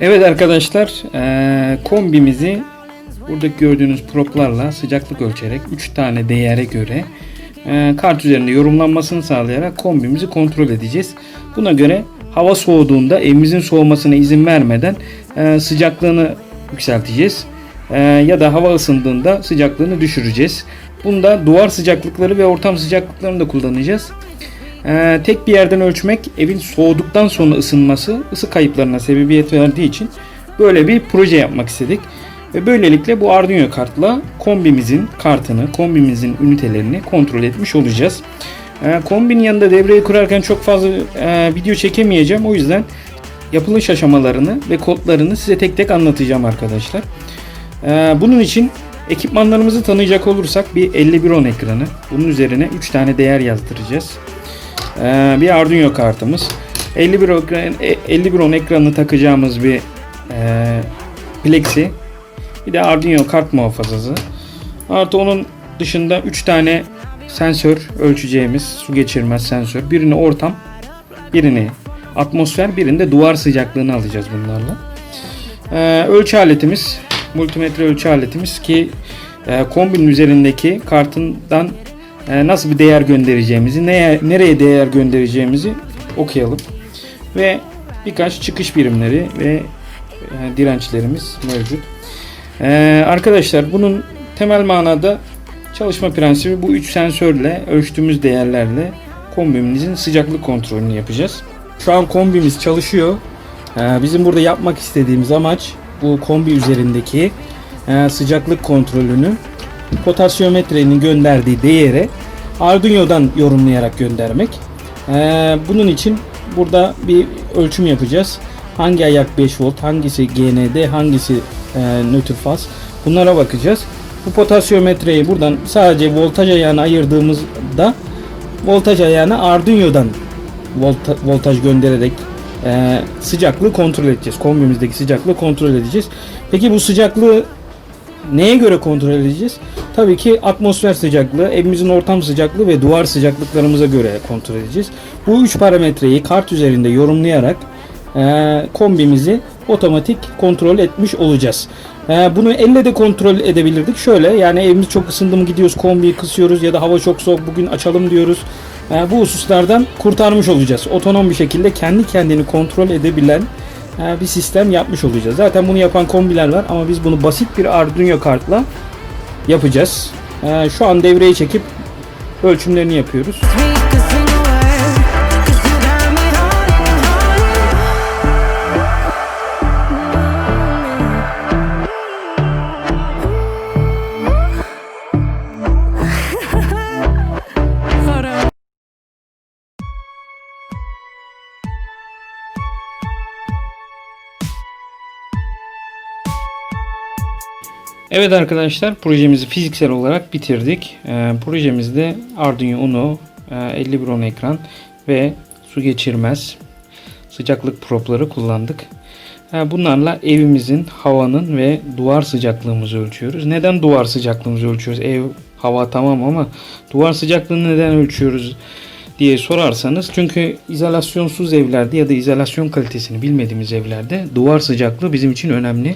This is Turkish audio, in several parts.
Evet arkadaşlar eee, kombimizi buradaki gördüğünüz proplarla sıcaklık ölçerek 3 tane değere göre eee, kart üzerinde yorumlanmasını sağlayarak kombimizi kontrol edeceğiz. Buna göre hava soğuduğunda evimizin soğumasına izin vermeden eee, sıcaklığını yükselteceğiz. Ya da hava ısındığında sıcaklığını düşüreceğiz. Bunda duvar sıcaklıkları ve ortam sıcaklıklarını da kullanacağız. Ee, tek bir yerden ölçmek evin soğuduktan sonra ısınması ısı kayıplarına sebebiyet verdiği için böyle bir proje yapmak istedik. Ve böylelikle bu Arduino kartla kombimizin kartını, kombimizin ünitelerini kontrol etmiş olacağız. Ee, kombinin yanında devreyi kurarken çok fazla e, video çekemeyeceğim. O yüzden yapılış aşamalarını ve kodlarını size tek tek anlatacağım arkadaşlar. Ee, bunun için ekipmanlarımızı tanıyacak olursak bir 5110 ekranı. Bunun üzerine 3 tane değer yazdıracağız. Ee, bir Arduino kartımız. 51 ekran, e, 5110 ekranını takacağımız bir e, plexi. Bir de Arduino kart muhafazası. Artı onun dışında 3 tane sensör ölçeceğimiz su geçirmez sensör. Birini ortam, birini atmosfer, birinde duvar sıcaklığını alacağız bunlarla. Ee, ölçü aletimiz, multimetre ölçü aletimiz ki e, kombinin üzerindeki kartından nasıl bir değer göndereceğimizi, neye, nereye değer göndereceğimizi okuyalım. Ve birkaç çıkış birimleri ve e, dirençlerimiz mevcut. E, arkadaşlar bunun temel manada çalışma prensibi bu üç sensörle ölçtüğümüz değerlerle kombimizin sıcaklık kontrolünü yapacağız. Şu an kombimiz çalışıyor. E, bizim burada yapmak istediğimiz amaç bu kombi üzerindeki e, sıcaklık kontrolünü potasyometrenin gönderdiği değere Arduino'dan yorumlayarak göndermek. Ee, bunun için burada bir ölçüm yapacağız. Hangi ayak 5 volt, hangisi GND, hangisi e, nötr faz bunlara bakacağız. Bu potasyometreyi buradan sadece voltaj ayağını ayırdığımızda voltaj ayağına Arduino'dan volta, voltaj göndererek e, sıcaklığı kontrol edeceğiz. Kombimizdeki sıcaklığı kontrol edeceğiz. Peki bu sıcaklığı Neye göre kontrol edeceğiz? Tabii ki atmosfer sıcaklığı, evimizin ortam sıcaklığı ve duvar sıcaklıklarımıza göre kontrol edeceğiz. Bu üç parametreyi kart üzerinde yorumlayarak e, kombimizi otomatik kontrol etmiş olacağız. E, bunu elle de kontrol edebilirdik. Şöyle yani evimiz çok ısındı mı gidiyoruz kombiyi kısıyoruz ya da hava çok soğuk bugün açalım diyoruz. E, bu hususlardan kurtarmış olacağız. Otonom bir şekilde kendi kendini kontrol edebilen bir sistem yapmış olacağız. Zaten bunu yapan kombiler var ama biz bunu basit bir Arduino kartla yapacağız. E, Şu an devreye çekip ölçümlerini yapıyoruz. Evet arkadaşlar projemizi fiziksel olarak bitirdik. Ee, projemizde Arduino Uno, e, 5110 ekran ve su geçirmez sıcaklık propları kullandık. Ee, bunlarla evimizin havanın ve duvar sıcaklığımızı ölçüyoruz. Neden duvar sıcaklığımızı ölçüyoruz? Ev hava tamam ama duvar sıcaklığını neden ölçüyoruz diye sorarsanız çünkü izolasyonsuz evlerde ya da izolasyon kalitesini bilmediğimiz evlerde duvar sıcaklığı bizim için önemli.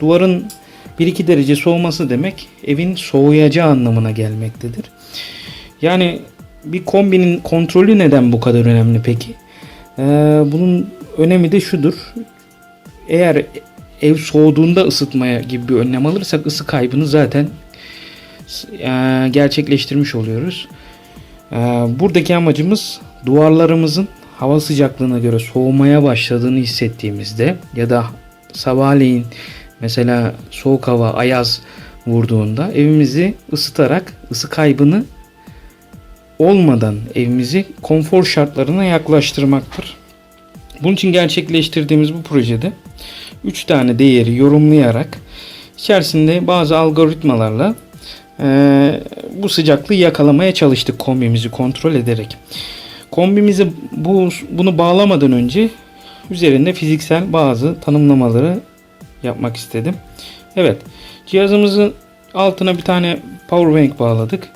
Duvarın 1-2 derece soğuması demek evin soğuyacağı anlamına gelmektedir. Yani bir kombinin kontrolü neden bu kadar önemli peki? Ee, bunun önemi de şudur. Eğer ev soğuduğunda ısıtmaya gibi bir önlem alırsak ısı kaybını zaten e, gerçekleştirmiş oluyoruz. E, buradaki amacımız duvarlarımızın hava sıcaklığına göre soğumaya başladığını hissettiğimizde ya da sabahleyin mesela soğuk hava ayaz vurduğunda evimizi ısıtarak ısı kaybını olmadan evimizi konfor şartlarına yaklaştırmaktır. Bunun için gerçekleştirdiğimiz bu projede 3 tane değeri yorumlayarak içerisinde bazı algoritmalarla eee, bu sıcaklığı yakalamaya çalıştık kombimizi kontrol ederek. Kombimizi bu bunu bağlamadan önce üzerinde fiziksel bazı tanımlamaları yapmak istedim. Evet. Cihazımızın altına bir tane power bank bağladık.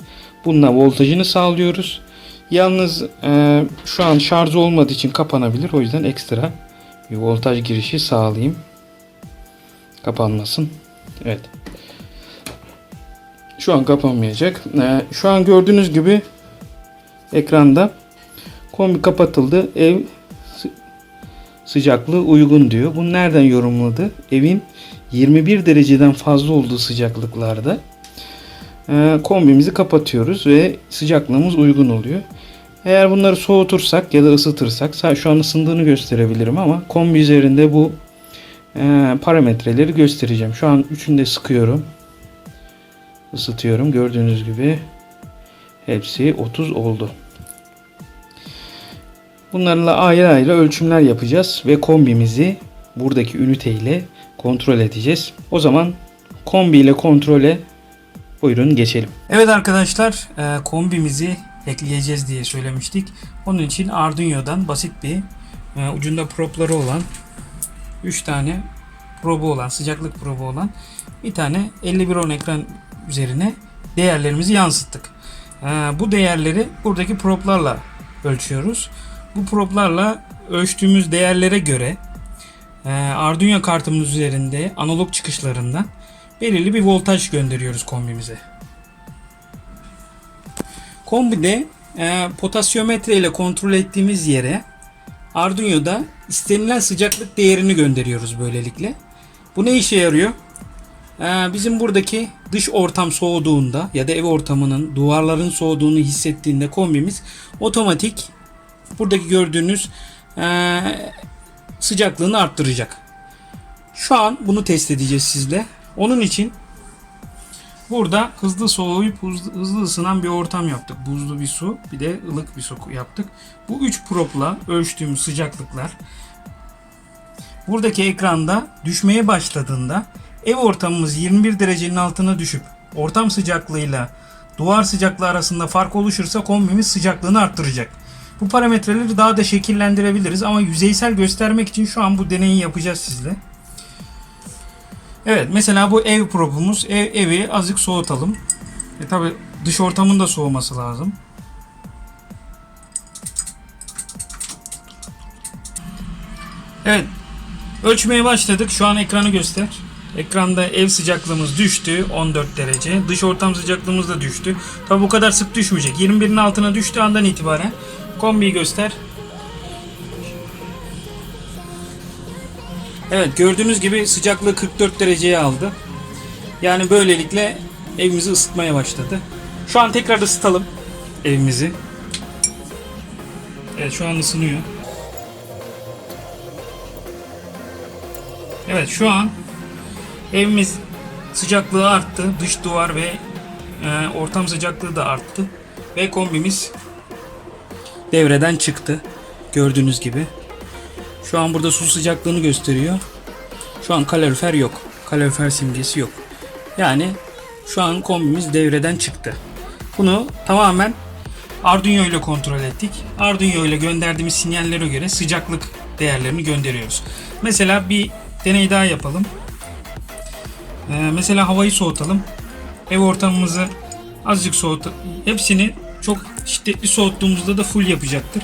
Bununla voltajını sağlıyoruz. Yalnız e, şu an şarjı olmadığı için kapanabilir. O yüzden ekstra bir voltaj girişi sağlayayım. Kapanmasın. Evet. Şu an kapanmayacak. E, şu an gördüğünüz gibi ekranda kombi kapatıldı. Ev sıcaklığı uygun diyor. Bunu nereden yorumladı? Evin 21 dereceden fazla olduğu sıcaklıklarda e, kombimizi kapatıyoruz ve sıcaklığımız uygun oluyor. Eğer bunları soğutursak ya da ısıtırsak sa- şu an ısındığını gösterebilirim ama kombi üzerinde bu e, parametreleri göstereceğim. Şu an üçünü de sıkıyorum. Isıtıyorum. Gördüğünüz gibi hepsi 30 oldu. Bunlarla ayrı ayrı ölçümler yapacağız ve kombimizi buradaki ünite ile kontrol edeceğiz. O zaman kombi ile kontrole buyurun geçelim. Evet arkadaşlar e, kombimizi ekleyeceğiz diye söylemiştik. Onun için Arduino'dan basit bir e, ucunda propları olan 3 tane probu olan sıcaklık probu olan bir tane 5110 ekran üzerine değerlerimizi yansıttık. E, bu değerleri buradaki proplarla ölçüyoruz. Bu proplarla ölçtüğümüz değerlere göre e, Arduino kartımız üzerinde analog çıkışlarından belirli bir voltaj gönderiyoruz kombimize. Kombide e, potasyometre ile kontrol ettiğimiz yere Arduino'da istenilen sıcaklık değerini gönderiyoruz böylelikle. Bu ne işe yarıyor? E, bizim buradaki dış ortam soğuduğunda ya da ev ortamının duvarların soğuduğunu hissettiğinde kombimiz otomatik buradaki gördüğünüz e, sıcaklığını arttıracak. Şu an bunu test edeceğiz sizle. Onun için burada hızlı soğuyup hızlı, hızlı ısınan bir ortam yaptık. Buzlu bir su bir de ılık bir su yaptık. Bu üç propla ölçtüğümüz sıcaklıklar buradaki ekranda düşmeye başladığında ev ortamımız 21 derecenin altına düşüp ortam sıcaklığıyla duvar sıcaklığı arasında fark oluşursa kombimiz sıcaklığını arttıracak. Bu parametreleri daha da şekillendirebiliriz ama yüzeysel göstermek için şu an bu deneyi yapacağız sizle. Evet mesela bu ev probumuz. Ev, evi azıcık soğutalım. E tabi dış ortamın da soğuması lazım. Evet. Ölçmeye başladık. Şu an ekranı göster. Ekranda ev sıcaklığımız düştü 14 derece. Dış ortam sıcaklığımız da düştü. Tabi bu kadar sık düşmeyecek. 21'in altına düştüğü andan itibaren kombiyi göster. Evet gördüğünüz gibi sıcaklığı 44 dereceye aldı. Yani böylelikle evimizi ısıtmaya başladı. Şu an tekrar ısıtalım evimizi. Evet şu an ısınıyor. Evet şu an evimiz sıcaklığı arttı. Dış duvar ve e, ortam sıcaklığı da arttı. Ve kombimiz devreden çıktı. Gördüğünüz gibi. Şu an burada su sıcaklığını gösteriyor. Şu an kalorifer yok. Kalorifer simgesi yok. Yani şu an kombimiz devreden çıktı. Bunu tamamen Arduino ile kontrol ettik. Arduino ile gönderdiğimiz sinyallere göre sıcaklık değerlerini gönderiyoruz. Mesela bir deney daha yapalım. Ee, mesela havayı soğutalım. Ev ortamımızı azıcık soğut. Hepsini çok şiddetli soğuttuğumuzda da full yapacaktır.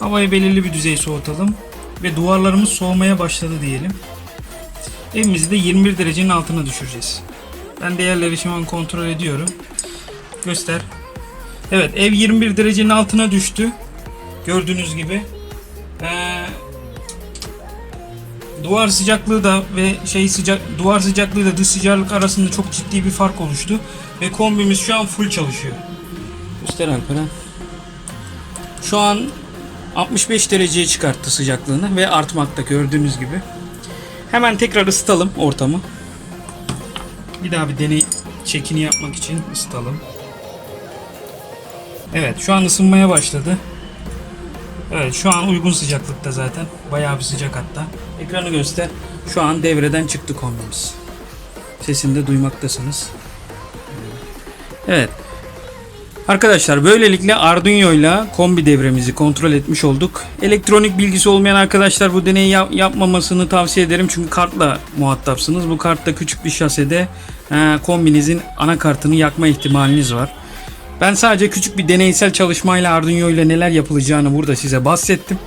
Havayı belirli bir düzey soğutalım ve duvarlarımız soğumaya başladı diyelim. Evimizi de 21 derecenin altına düşüreceğiz. Ben değerleri şu an kontrol ediyorum. Göster. Evet ev 21 derecenin altına düştü. Gördüğünüz gibi. Ee, duvar sıcaklığı da ve şey sıcak duvar sıcaklığı da dış sıcaklık arasında çok ciddi bir fark oluştu ve kombimiz şu an full çalışıyor. Göster Alperen. Şu an 65 dereceye çıkarttı sıcaklığını ve artmakta gördüğünüz gibi. Hemen tekrar ısıtalım ortamı. Bir daha bir deney çekini yapmak için ısıtalım. Evet şu an ısınmaya başladı. Evet şu an uygun sıcaklıkta zaten. Bayağı bir sıcak hatta. Ekranı göster. Şu an devreden çıktı kombimiz. Sesini de duymaktasınız. Evet. Arkadaşlar böylelikle Arduino ile kombi devremizi kontrol etmiş olduk. Elektronik bilgisi olmayan arkadaşlar bu deneyi yap- yapmamasını tavsiye ederim. Çünkü kartla muhatapsınız. Bu kartta küçük bir şasede e, kombinizin anakartını yakma ihtimaliniz var. Ben sadece küçük bir deneysel çalışmayla Arduino ile neler yapılacağını burada size bahsettim.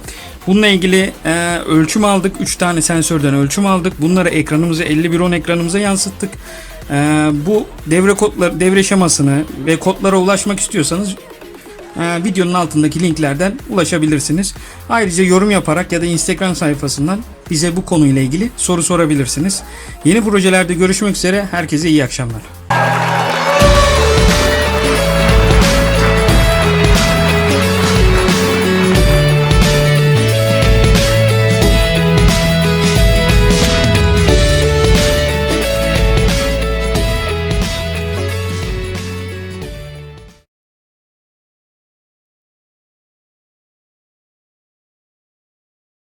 Bununla ilgili e, ölçüm aldık. 3 tane sensörden ölçüm aldık. Bunları ekranımıza 5110 ekranımıza yansıttık. E, bu devre kodları, devre şemasını ve kodlara ulaşmak istiyorsanız e, videonun altındaki linklerden ulaşabilirsiniz. Ayrıca yorum yaparak ya da Instagram sayfasından bize bu konuyla ilgili soru sorabilirsiniz. Yeni projelerde görüşmek üzere. Herkese iyi akşamlar.